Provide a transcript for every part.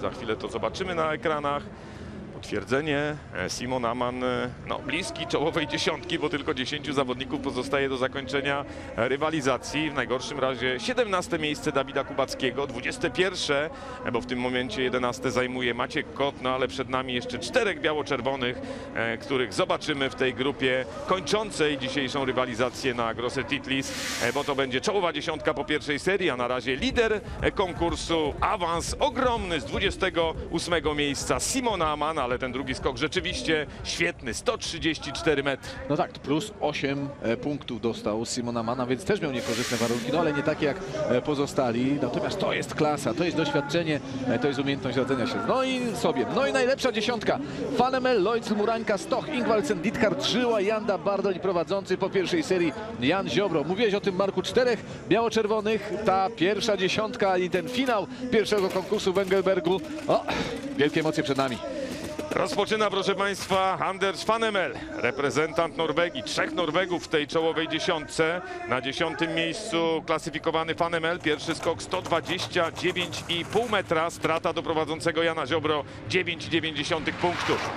Za chwilę to zobaczymy na ekranach. Potwierdzenie. E, Simon Aman e, no, bliski czołowej dziesiątki, bo tylko 10 zawodników pozostaje do zakończenia rywalizacji. W najgorszym razie 17 miejsce Dawida Kubackiego, 21, e, bo w tym momencie 11 zajmuje Maciek Kot, no ale przed nami jeszcze czterech biało-czerwonych, których zobaczymy w tej grupie kończącej dzisiejszą rywalizację na Grosse Titlis, bo to będzie czołowa dziesiątka po pierwszej serii, a na razie lider konkursu, awans ogromny z 28 miejsca Simona Amana, ale ten drugi skok rzeczywiście świetny, 134 metry. No tak, plus 8 e, punktów dostał Simona Mana, więc też miał niekorzystne warunki, no ale nie takie jak e, pozostali. Natomiast to jest klasa, to jest doświadczenie, e, to jest umiejętność radzenia się. No i sobie, no i najlepsza dziesiątka. Fanemel, Lloyd, Murańka, Stoch, Ingwaldsen, Ditkart, Żyła, Janda, Bardol prowadzący po pierwszej serii Jan Ziobro. Mówiłeś o tym Marku czterech biało-czerwonych. Ta pierwsza dziesiątka i ten finał pierwszego konkursu w Engelbergu. O, wielkie emocje przed nami. Rozpoczyna, proszę Państwa, Anders Fanemel, reprezentant Norwegii. Trzech Norwegów w tej czołowej dziesiątce. Na dziesiątym miejscu klasyfikowany Fanemel. Pierwszy skok 129,5 metra. Strata do prowadzącego Jana Ziobro 9,9 punktów.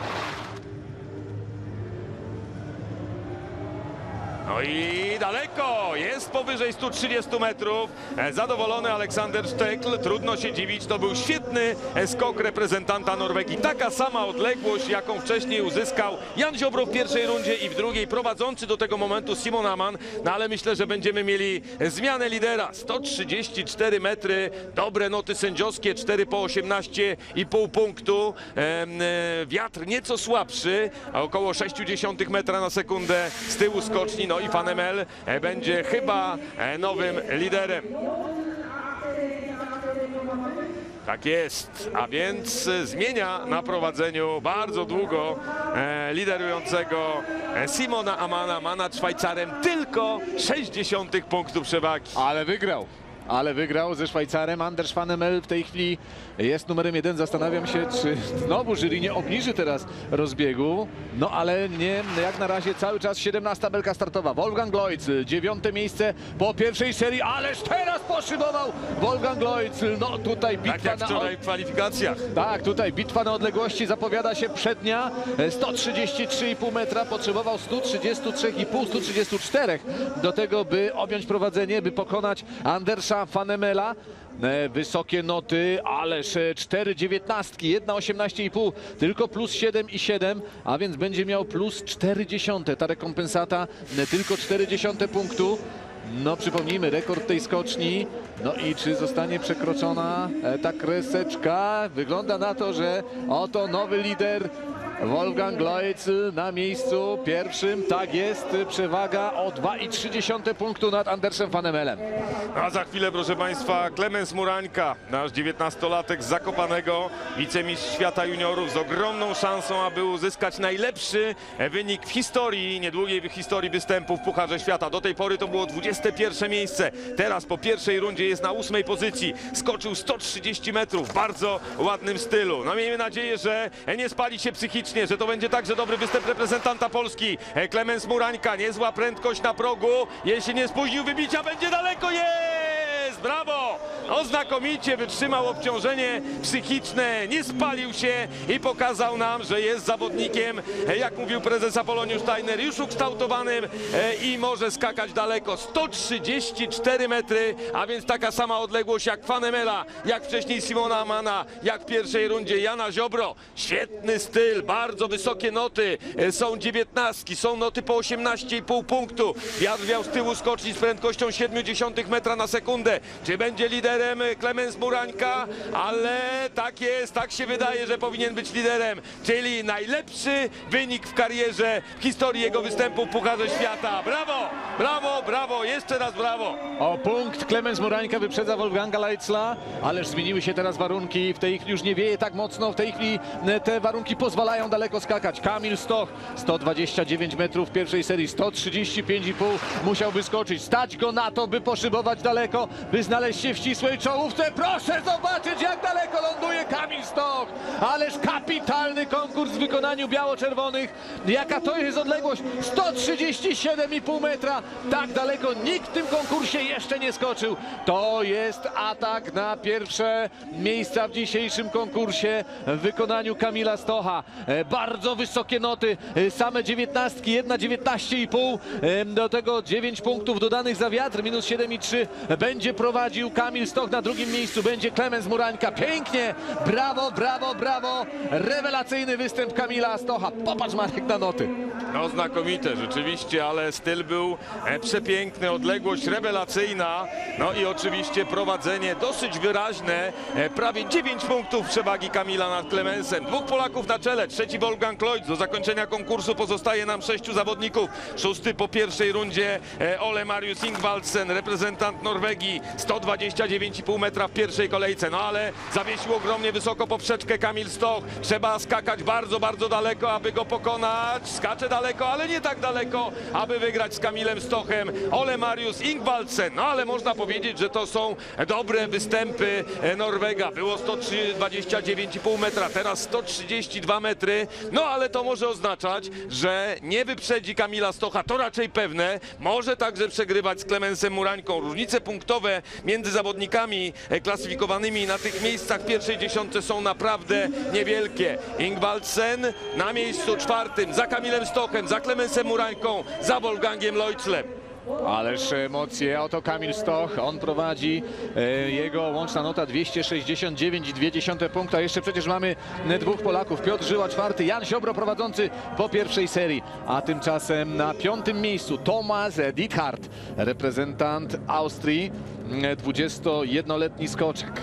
No i daleko, jest powyżej 130 metrów. E, Zadowolony Aleksander Sztekl, trudno się dziwić, to był świetny e, skok reprezentanta Norwegii. Taka sama odległość, jaką wcześniej uzyskał Jan Ziobro w pierwszej rundzie i w drugiej, prowadzący do tego momentu Simon Aman. No ale myślę, że będziemy mieli zmianę lidera. 134 metry, dobre noty sędziowskie, 4 po 18,5 punktu. E, Wiatr nieco słabszy, około 0,6 metra na sekundę z tyłu skoczni. No i Fanemel e, będzie chyba e, nowym liderem. Tak jest, a więc zmienia na prowadzeniu bardzo długo e, liderującego Simona Amana, ma nad Szwajcarem tylko 60 punktów przewagi. Ale wygrał. Ale wygrał ze Szwajcarem. Anders Fanemel w tej chwili jest numerem jeden. Zastanawiam się, czy znowu jury nie obniży teraz rozbiegu. No ale nie, jak na razie cały czas 17 belka startowa. Wolfgang Loitz, dziewiąte miejsce po pierwszej serii, ależ teraz poszybował Wolfgang Loitz. No tutaj Tak bitwa jak na... wczoraj w kwalifikacjach. Tak, tutaj bitwa na odległości zapowiada się przednia. E, 133,5 metra, potrzebował 133,5, 134 do tego, by objąć prowadzenie, by pokonać Andersa Fanemela. E, Wysokie noty, ależ e, 4 dziewiętnastki, jedna 18,5, tylko plus 7,7, a więc będzie miał plus 4 dziesiąte. Ta rekompensata e, tylko 4 dziesiąte punktu. No przypomnijmy, rekord tej skoczni. No i czy zostanie przekroczona e, ta kreseczka? Wygląda na to, że oto nowy lider Wolfgang Loitz na miejscu pierwszym. Tak jest, przewaga o 2,3 punktu nad Andersem Fanemelem. A za chwilę, proszę Państwa, Klemens Murańka, nasz 19-latek z Zakopanego, wicemistrz świata juniorów z ogromną szansą, aby uzyskać najlepszy wynik w historii, niedługiej historii występu w Pucharze Świata. Do tej pory to było 21 miejsce. Teraz po pierwszej rundzie jest na ósmej pozycji. Skoczył 130 metrów w bardzo ładnym stylu. No miejmy nadzieję, że nie spali się psychicznie, że to będzie także dobry występ reprezentanta Polski. E, Klemens Murańka, niezła prędkość na progu. Jeśli nie spóźnił wybicia, będzie daleko. Jest! Brawo! No znakomicie wytrzymał obciążenie psychiczne, nie spalił się i pokazał nam, że jest zawodnikiem, jak mówił prezes Apoloniusz Steiner, już ukształtowanym e, i może skakać daleko. 134 metry, a więc taka sama odległość jak Fanemela, jak wcześniej Simona Amana, jak w pierwszej rundzie Jana Ziobro. Świetny styl, bardzo wysokie noty, e, są dziewiętnastki, są noty po 18,5 punktu. Wiatr wiał z tyłu skoczni z prędkością 0,7 metra na sekundę. Czy będzie liderem Klemens Murańka? Ale tak jest, tak się wydaje, że powinien być liderem, czyli najlepszy wynik w karierze w historii jego występu w Pucharze Świata. Brawo, brawo, brawo, jeszcze raz brawo. O punkt Klemens Morańka wyprzedza Wolfganga Leitzla, ależ zmieniły się teraz warunki. W tej chwili już nie wieje tak mocno. W tej chwili e, te warunki pozwalają daleko skakać. Kamil Stoch 129 metrów w pierwszej serii, 135,5 musiałby skoczyć. Stać go na to, by poszybować daleko, by znaleźć się w ścisłej czołówce. Proszę zobaczyć, jak daleko ląduje Kamil Stoch. ależ kapitalny konkurs w wykonaniu biało-czerwonych. Jaka to jest odległość? 137,5 metra. Tak daleko nikt w tym konkursie jeszcze nie skoczył. To jest atak na pierwsze miejsca w dzisiejszym konkursie w wykonaniu Kamila Stocha. E, Bardzo wysokie noty, e, same dziewiętnastki, jedna 19,5. E, Do tego 9 punktów dodanych za wiatr, minus 7,3. Będzie prowadził Kamil Stoch na drugim miejscu, będzie Klemens Murańka. Pięknie, brawo, brawo, brawo. Rewelacyjny występ Kamila Stocha. Popatrz Marek na noty. No znakomite rzeczywiście, ale styl był e, przepiękny, odległość rewelacyjna, no i oczywiście prowadzenie dosyć wyraźne, e, prawie 9 punktów przewagi Kamila nad Klemensem. Dwóch Polaków na czele, trzeci Wolfgang Lloyd. Do zakończenia konkursu pozostaje nam sześciu zawodników. Szósty po pierwszej rundzie e, Ole Marius Ingvaldsen, reprezentant Norwegii, 129,5 metra w pierwszej kolejce, no ale zawiesił ogromnie wysoko poprzeczkę Kamil Stoch. Trzeba skakać bardzo, bardzo daleko, aby go pokonać. Skacze daleko, ale nie tak daleko, aby wygrać z Kamilem Stochem. Ole Marius Ingvaldsen, no ale można powiedzieć, że to są dobre występy e, Norwega. Było 129,5 metra, teraz 132 metry, no ale to może oznaczać, że nie wyprzedzi Kamila Stocha, to raczej pewne. Może także przegrywać z Klemensem Murańką. Różnice punktowe między zawodnikami e, klasyfikowanymi na tych miejscach pierwszej dziesiątce są naprawdę niewielkie. Ingvaldsen na miejscu czwartym, za Kamilem Stochem, za Klemensem Murańką, za Wolfgangiem Leutzlem. Ależ emocje, oto Kamil Stoch, on prowadzi, e, jego łączna nota 269,2 punkta. Jeszcze przecież mamy dwóch Polaków, Piotr Żyła czwarty, Jan Siobro prowadzący po pierwszej serii, a tymczasem na piątym miejscu Thomas Diethard, reprezentant Austrii, e, 21-letni skoczek.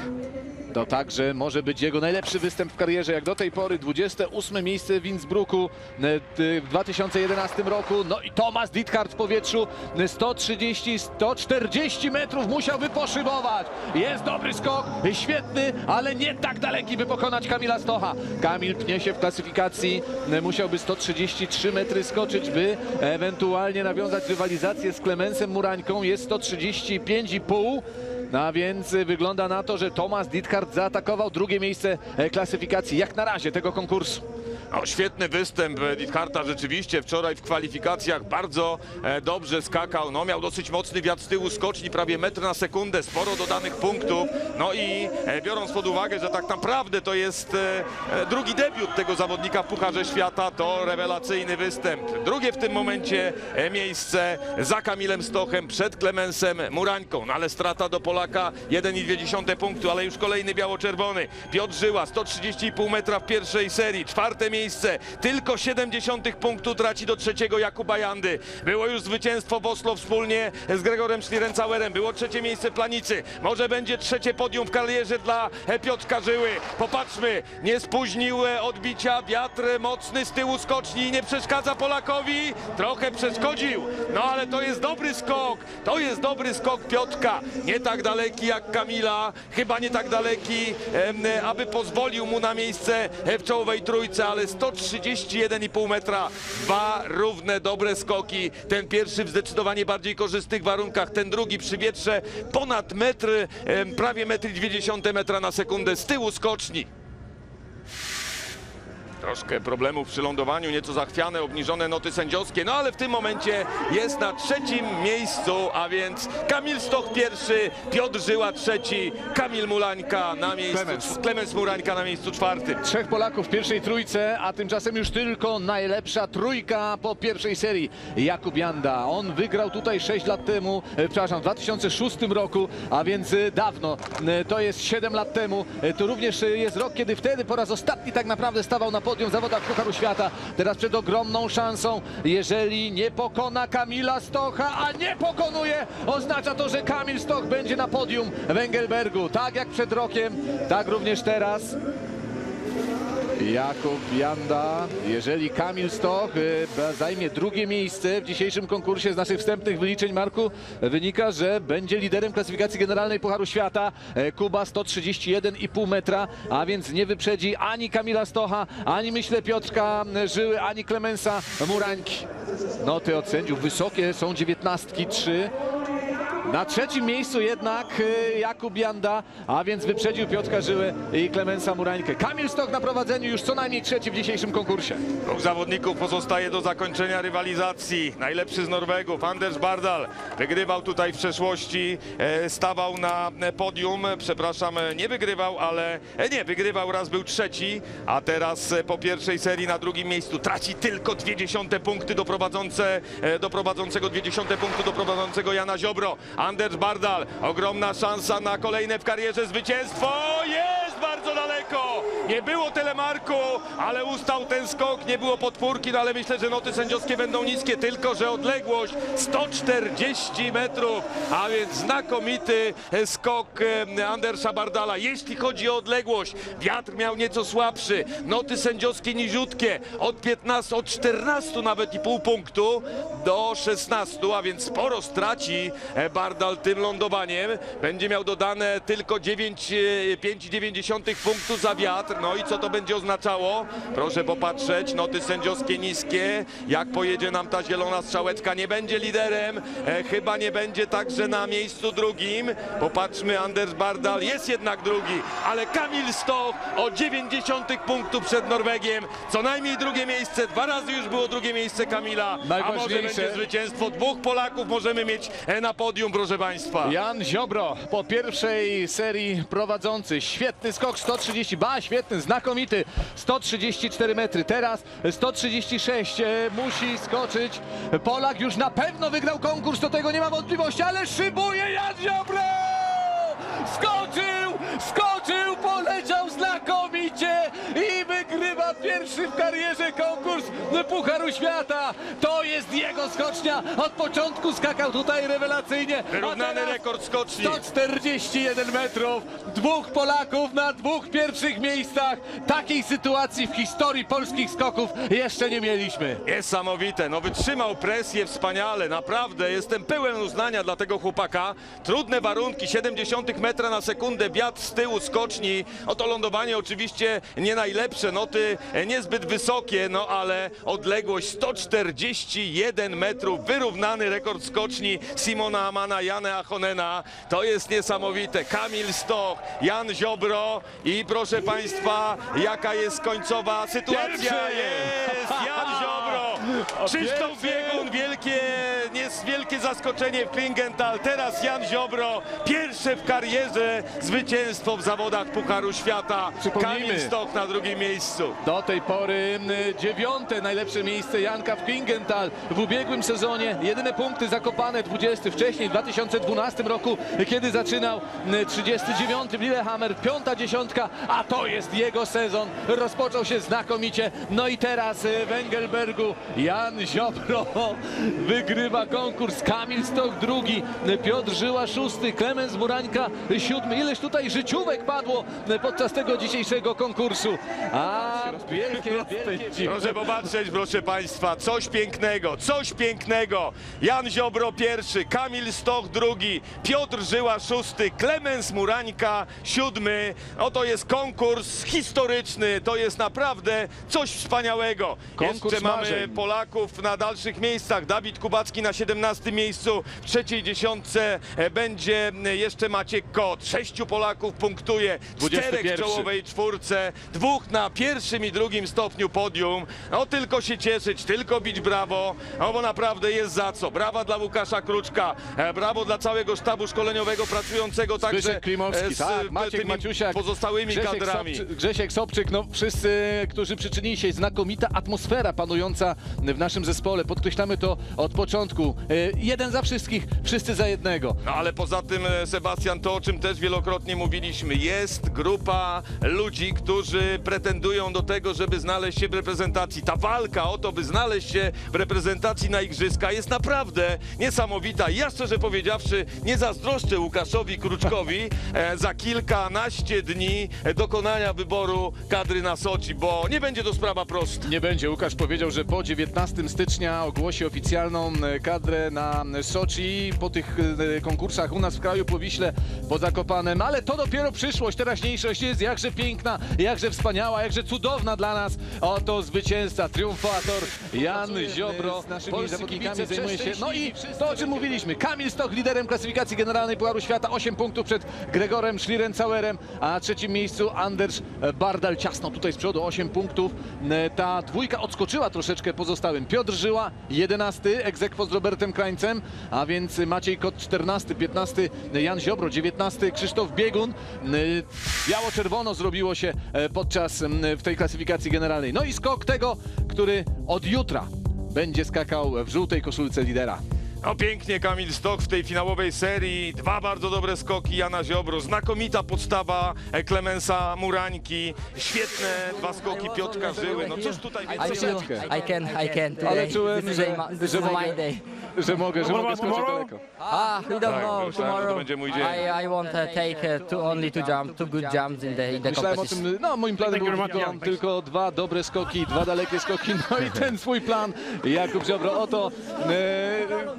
To także może być jego najlepszy występ w karierze, jak do tej pory 28 miejsce w Innsbrucku e, w 2011 roku. No i Thomas Diethard w powietrzu e, 130, 140 metrów musiałby poszybować. Jest dobry skok, e, świetny, ale nie tak daleki, by pokonać Kamila Stocha. Kamil pnie się w klasyfikacji, e, musiałby 133 metry skoczyć, by ewentualnie nawiązać rywalizację z Klemensem Murańką. Jest 135,5. No a więc wygląda na to, że Thomas Diethard zaatakował drugie miejsce e, klasyfikacji jak na razie tego konkursu. No, świetny występ Dietharta rzeczywiście wczoraj w kwalifikacjach bardzo e, dobrze skakał. No, miał dosyć mocny wiatr z tyłu skoczni, prawie metr na sekundę, sporo dodanych punktów. No i e, biorąc pod uwagę, że tak naprawdę to jest e, drugi debiut tego zawodnika w Pucharze Świata, to rewelacyjny występ. Drugie w tym momencie miejsce za Kamilem Stochem, przed Klemensem Murańką. No, ale strata do Polaka 1,2 punktu, ale już kolejny biało-czerwony. Piotr Żyła 130,5 metra w pierwszej serii, czwarte miejsce, tylko 70 punktu traci do trzeciego Jakuba Jandy. Było już zwycięstwo w Oslo wspólnie z Gregorem Schlierencauerem, było trzecie miejsce Planicy, może będzie trzecie podium w karierze dla Piotrka Żyły. Popatrzmy, nie spóźnił odbicia, wiatr mocny z tyłu skoczni nie przeszkadza Polakowi, trochę przeszkodził, no ale to jest dobry skok, to jest dobry skok Piotrka, nie tak daleki jak Kamila, chyba nie tak daleki, aby pozwolił mu na miejsce w czołowej trójce, ale 131,5 metra, dwa równe, dobre skoki, ten pierwszy w zdecydowanie bardziej korzystnych warunkach, ten drugi przy wietrze ponad metr, prawie metr i 20 metra na sekundę z tyłu skoczni. Troszkę problemów przy lądowaniu, nieco zachwiane, obniżone noty sędziowskie, no ale w tym momencie jest na trzecim miejscu, a więc Kamil Stoch pierwszy, Piotr Żyła trzeci, Kamil Mulańka na miejscu, Klemens. Klemens Murańka na miejscu czwartym. Trzech Polaków w pierwszej trójce, a tymczasem już tylko najlepsza trójka po pierwszej serii. Jakub Janda, on wygrał tutaj 6 lat temu, e, przepraszam, w 2006 roku, a więc e, dawno, E, to jest 7 lat temu. To również jest rok, kiedy wtedy po raz ostatni tak naprawdę stawał na podium w zawodach Pucharu Świata. Teraz przed ogromną szansą, jeżeli nie pokona Kamila Stocha, a nie pokonuje, oznacza to, że Kamil Stoch będzie na podium w Engelbergu. Tak jak przed rokiem, tak również teraz. Jakub Janda, jeżeli Kamil Stoch e, zajmie drugie miejsce w dzisiejszym konkursie z naszych wstępnych wyliczeń, Marku, wynika, że będzie liderem klasyfikacji generalnej Pucharu Świata. E, Kuba 131,5 metra, a więc nie wyprzedzi ani Kamila Stocha, ani myślę Piotrka Żyły, ani Klemensa Murańki. Noty od sędziów wysokie, są dziewiętnastki, trzy. Na trzecim miejscu jednak y, Jakub Janda, a więc wyprzedził Piotrka Żyłę i Klemensa Murańkę. Kamil Stok na prowadzeniu już co najmniej trzeci w dzisiejszym konkursie. Dwóch zawodników pozostaje do zakończenia rywalizacji. Najlepszy z Norwegów, Anders Bardal, wygrywał tutaj w przeszłości, e, stawał na e, podium, przepraszam, e, nie wygrywał, ale nie, wygrywał raz, był trzeci, a teraz po pierwszej serii na drugim miejscu traci tylko dwie dziesiąte punkty do, prowadzące, do prowadzącego, dwie dziesiąte punktu do prowadzącego Jana Ziobro. Anders Bardal, ogromna szansa na kolejne w karierze zwycięstwo, nie było telemarku, ale ustał ten skok, nie było podpórki, no ale myślę, że noty sędziowskie będą niskie, tylko że odległość 140 metrów, a więc znakomity skok Andersa Bardala. Jeśli chodzi o odległość, wiatr miał nieco słabszy, noty sędziowskie niziutkie, od 15, od 14 nawet i pół punktu do 16, a więc sporo straci e, Bardal tym lądowaniem. Będzie miał dodane tylko 9, e, 5,9 punktu za wiatr. No i co to będzie oznaczało? Proszę popatrzeć, noty sędziowskie niskie. Jak pojedzie nam ta zielona strzałeczka, nie będzie liderem. E, chyba nie będzie także na miejscu drugim. Popatrzmy, Anders Bardal jest jednak drugi, ale Kamil Stoch o 90 punktów przed Norwegiem. Co najmniej drugie miejsce, dwa razy już było drugie miejsce Kamila. A może będzie zwycięstwo dwóch Polaków możemy mieć e, na podium, proszę Państwa. Jan Ziobro po pierwszej serii prowadzący. Świetny skok 130, ba świetny, znakomity 134 metry. Teraz 136 e, musi skoczyć. Polak już na pewno wygrał konkurs, do tego nie ma wątpliwości, ale szybuje Jan Ziobro! Skoczył, skoczył, pierwszy w karierze konkurs Pucharu Świata. To jest jego skocznia. Od początku skakał tutaj rewelacyjnie. Wyrównany rekord skoczni. 141 metrów, dwóch Polaków na dwóch pierwszych miejscach. Takiej sytuacji w historii polskich skoków jeszcze nie mieliśmy. Niesamowite, no wytrzymał presję wspaniale, naprawdę jestem pełen uznania dla tego chłopaka. Trudne warunki, 70 metra na sekundę, wiatr z tyłu skoczni. Oto lądowanie oczywiście nie najlepsze, noty e, niezbyt wysokie, no ale odległość 141 metrów, wyrównany rekord skoczni Simona Amana, Jana Achonena. To jest niesamowite. Kamil Stoch, Jan Ziobro i proszę Państwa, jaka jest końcowa sytuacja. Jest Jan Ziobro. Krzysztof! Biegun, wielkie, jest wielkie zaskoczenie w Klingenthal. Teraz Jan Ziobro, pierwsze w karierze zwycięstwo w zawodach Pucharu Świata. Kamil Stok na drugim miejscu. Do tej pory y, dziewiąte najlepsze miejsce Janka w Klingenthal w ubiegłym sezonie. Jedyne punkty zakopane 20 wcześniej w 2012 roku, kiedy zaczynał y, 39 w Lillehammer, piąta dziesiątka, a to jest jego sezon. Rozpoczął się znakomicie. No i teraz y, w Engelbergu Jan Ziobro wygrywa konkurs. Kamil Stok drugi, Piotr Żyła szósty, Klemens Murańka siódmy. Ileż tutaj życiówek padło podczas tego dzisiejszego konkursu. A wielkie, wielkie Proszę popatrzeć, proszę Państwa, coś pięknego, coś pięknego. Jan Ziobro pierwszy, Kamil Stoch drugi, Piotr Żyła szósty, Klemens Murańka siódmy. Oto jest konkurs historyczny, to jest naprawdę coś wspaniałego. Konkurs Jeszcze mamy marzeń. Polaków na dalszych miejscach. Dawid Kubacki na 17 miejscu, w trzeciej dziesiątce będzie jeszcze Maciek Kot. Sześciu Polaków punktuje, czterech w 21. czołowej czwórce, dwóch na pierwszym i drugim stopniu podium. No tylko się cieszyć, tylko bić brawo, no bo naprawdę jest za co. Brawa dla Łukasza Kruczka, e, brawo dla całego sztabu szkoleniowego pracującego także Zbyszek Klimowski, e, z tak, e, Maciek Maciusiak, pozostałymi Grzesiek kadrami. Sobczyk, Grzesiek Sobczyk, no wszyscy, którzy przyczynili się, znakomita atmosfera panująca w naszym zespole. Podkreślamy to od początku. E, Jeden za wszystkich, wszyscy za jednego. No ale poza tym, e, Sebastian, to o czym też wielokrotnie mówiliśmy, jest grupa ludzi, którzy pretendują do tego, żeby znaleźć się w reprezentacji. Ta walka o to, by znaleźć się w reprezentacji na igrzyska jest naprawdę niesamowita. Ja szczerze powiedziawszy, nie zazdroszczę Łukaszowi Kruczkowi e, za kilkanaście dni e, dokonania wyboru kadry na Soczi, bo nie będzie to sprawa prosta. Nie będzie. Łukasz powiedział, że po 19 stycznia ogłosi oficjalną e, kadrę na Soczi po tych konkursach u nas w kraju, po Wiśle, po Zakopanem. Ale to dopiero przyszłość, teraźniejszość jest jakże piękna, jakże wspaniała, jakże cudowna. Cudowna dla nas. Oto zwycięzca, triumfator Jan Ziobro. zawodnikami kibice zajmuje się- No i to, o czym mówiliśmy. Kamil Stoch liderem klasyfikacji generalnej Pucharu Świata. 8 punktów przed Gregorem Schlierencauerem, a na trzecim miejscu Anders Bardal. Ciasno tutaj z przodu, 8 punktów. Ta dwójka odskoczyła troszeczkę pozostałym. Piotr Żyła, 11, egzekwo z Robertem Krańcem, a więc Maciej Kot 14, 15 Jan Ziobro, 19 Krzysztof Biegun. Biało-czerwono zrobiło się e, podczas w tej klasyfikacji generalnej. No i skok tego, który od jutra będzie skakał w żółtej koszulce lidera. No pięknie Kamil Stok w tej finałowej serii. Dwa bardzo dobre skoki Jana Ziobro. Znakomita podstawa Klemensa Murańki. Świetne dwa skoki Piotrka Żyły. No cóż tutaj I więcej mówić. I can, I can today. Ale czułem, this is, że- a, this is my day. Że mogę, że mogę skoczyć tomorrow? daleko. Ah, we don't Tak, know myślałem, że to tomorrow. będzie mój dzień. I, I want to take uh, two, only two jump, two good jumps in the in the Myślałem o competition. tym, no moim planem był much, tylko, dwa dobre skoki, dwa dalekie skoki, no i ten swój plan Jakub Ziobro, oto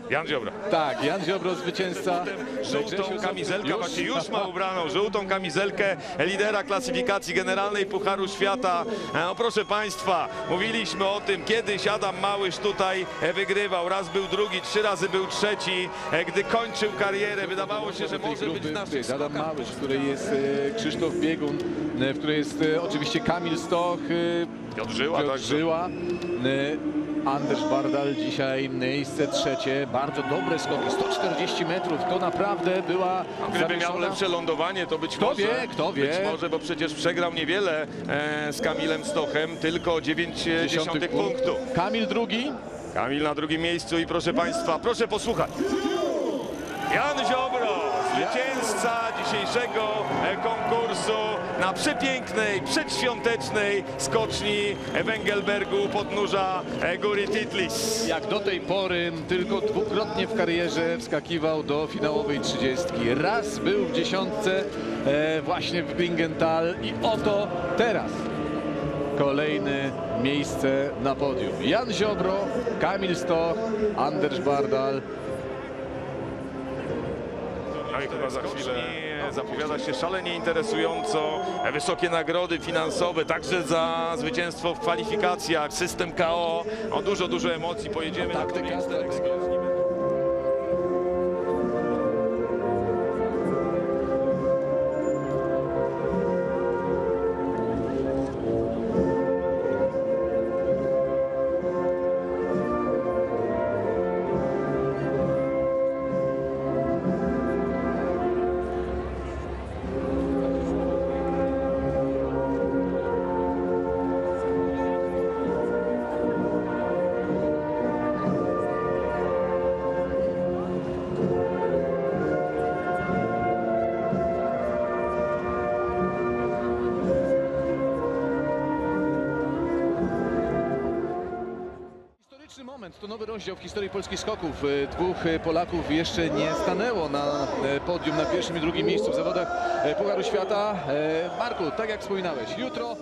e, Jan Ziobro. tak, Jan Ziobro zwycięzca. Żółtą kamizelkę, Już? właśnie już ma ubraną, żółtą kamizelkę lidera klasyfikacji generalnej Pucharu Świata. E, No proszę Państwa, mówiliśmy o tym, kiedyś Adam Małysz tutaj e, wygrywał. Raz był drugi, trzy razy był trzeci. E, Gdy kończył karierę, wydawało się, że może być której jest Adam skokach. Małysz, w której jest e, Krzysztof Biegun, e, w której jest oczywiście Kamil Stoch, Piotr Żyła, Piotr. Żyła, Anders Bardal dzisiaj miejsce trzecie, bardzo dobre skoki, 140 metrów, to naprawdę była Gdyby miał zawieszona- lepsze lądowanie, to być Kto może... wie, kto wie. Być może, bo przecież przegrał niewiele e, z Kamilem Stochem, tylko 9 dziesiątych punktu. Kamil drugi, Kamil na drugim miejscu i proszę Państwa, proszę posłuchać. Jan Ziobro, zwycięzca dzisiejszego konkursu na przepięknej, przedświątecznej skoczni Węgelbergu podnóża Góry Titlis. jak do tej pory tylko dwukrotnie w karierze wskakiwał do finałowej trzydziestki. Raz był w dziesiątce e, właśnie w Klingenthal i oto teraz kolejne miejsce na podium. Jan Ziobro, Kamil Stoch, Anders Bardal. No i chyba za chwilę zapowiada się szalenie interesująco. Wysokie nagrody finansowe, także za zwycięstwo w kwalifikacjach, system KO. O dużo, dużo emocji pojedziemy na to moment, to nowy rozdział w historii polskich skoków. E, Dwóch e, Polaków jeszcze nie stanęło na e, podium na pierwszym i drugim miejscu w zawodach Pucharu Świata. Marku, tak jak wspominałeś, jutro